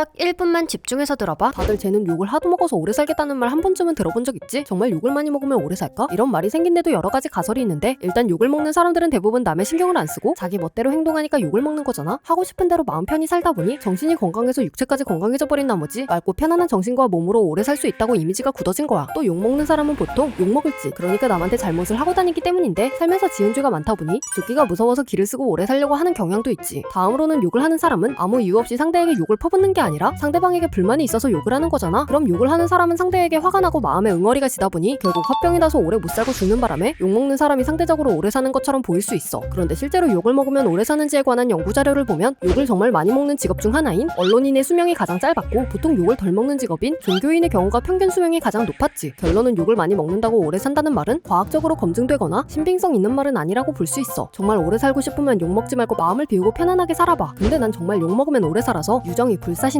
딱 1분만 집중해서 들어봐. 다들 쟤는 욕을 하도 먹어서 오래 살겠다는 말 한 번쯤은 들어본 적 있지? 정말 욕을 많이 먹으면 오래 살까? 이런 말이 생긴데도 여러 가지 가설이 있는데 일단 욕을 먹는 사람들은 대부분 남의 신경을 안 쓰고 자기 멋대로 행동하니까 욕을 먹는 거잖아. 하고 싶은 대로 마음 편히 살다 보니 정신이 건강해서 육체까지 건강해져 버린 나머지 맑고 편안한 정신과 몸으로 오래 살 수 있다고 이미지가 굳어진 거야. 또 욕 먹는 사람은 보통 욕 먹을지 그러니까 남한테 잘못을 하고 다니기 때문인데 살면서 지은 죄가 많다 보니 죽기가 무서워서 길을 쓰고 오래 살려고 하는 경향도 있지. 다음으로는 욕을 하는 사람은 아무 이유 없이 상대에게 욕을 퍼붓는 게 아니라 상대방에게 불만이 있어서 욕을 하는 거잖아. 그럼 욕을 하는 사람은 상대에게 화가 나고 마음에 응어리가 지다 보니 결국 화병이 나서 오래 못 살고 죽는 바람에 욕 먹는 사람이 상대적으로 오래 사는 것처럼 보일 수 있어. 그런데 실제로 욕을 먹으면 오래 사는지에 관한 연구 자료를 보면 욕을 정말 많이 먹는 직업 중 하나인 언론인의 수명이 가장 짧았고 보통 욕을 덜 먹는 직업인 종교인의 경우가 평균 수명이 가장 높았지. 결론은 욕을 많이 먹는다고 오래 산다는 말은 과학적으로 검증되거나 신빙성 있는 말은 아니라고 볼 수 있어. 정말 오래 살고 싶으면 욕 먹지 말고 마음을 비우고 편안하게 살아봐. 근데 난 정말 욕 먹으면 오래 살아서 유정이 불사신